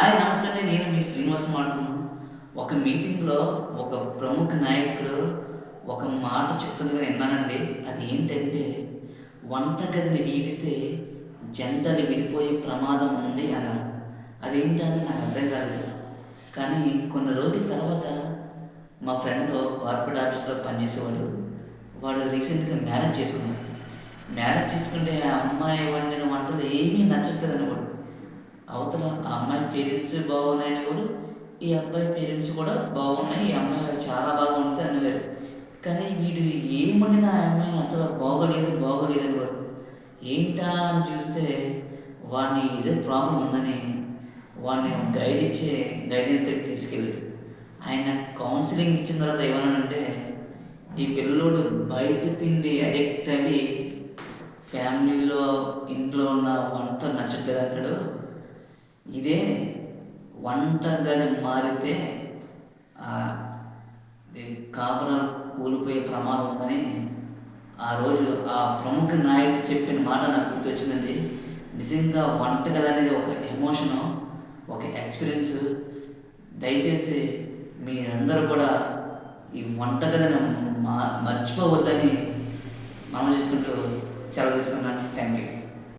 Hi నమస్తే నేను మీ శ్రీనివాస్ మాట్లాడుతున్నాను ఒక మీటింగ్లో ఒక ప్రముఖ నాయకుడు ఒక మాట చెప్తుండగా విన్నానండి. అది ఏంటంటే వంటగదిని వీడితే జంటలు విడిపోయే ప్రమాదం ఉంది అన్నారు అదేంటని నాకు అర్థం కాలేదు. కానీ కొన్ని రోజుల తర్వాత మా ఫ్రెండ్ కార్పొరేట్ ఆఫీస్లో పనిచేసేవాడు వాడు రీసెంట్గా మ్యారేజ్ చేసుకున్నాడు. మ్యారేజ్ చేసుకుంటే ఆ అమ్మాయి వండిన వంటలు ఏమీ నచ్చట్లేదు అనుకోడు అవతల ఆ అమ్మాయి పేరెంట్స్ బాగున్నాయని కూడా ఈ అబ్బాయి పేరెంట్స్ కూడా బాగున్నాయి ఈ అమ్మాయి చాలా బాగా ఉంటుంది అనేవారు కానీ వీడు ఏం ఆ అమ్మాయి అసలు బాగోలేదు బాగోలేదు అనేవాడు ఏంటా అని చూస్తే వాడిని ఏదో ప్రాబ్లం ఉందని వాడిని గైడ్ ఇచ్చే గైడెన్స్ దగ్గర తీసుకెళ్ళి ఆయన కౌన్సిలింగ్ ఇచ్చిన తర్వాత ఏమన్నానంటే ఈ పిల్లోడు బయట తిండి అడిక్ట్ అవి ఫ్యామిలీలో ఇంట్లో ఉన్న వంట నచ్చట్లేదు అంటాడు ఇదే వంట మారితే కాపురాలు కూలిపోయే ప్రమాదం ఉందని ఆ రోజు ఆ ప్రముఖ నాయకుడు చెప్పిన మాట నాకు గుర్తొచ్చిందండి. నిజంగా వంటగది అనేది ఒక ఎమోషను ఒక ఎక్స్పీరియన్స్. దయచేసి మీరందరూ కూడా ఈ వంటగదిని మా మర్చిపోవద్దని మనం చేసుకుంటూ సెలవు తీసుకున్నాను. Thank you.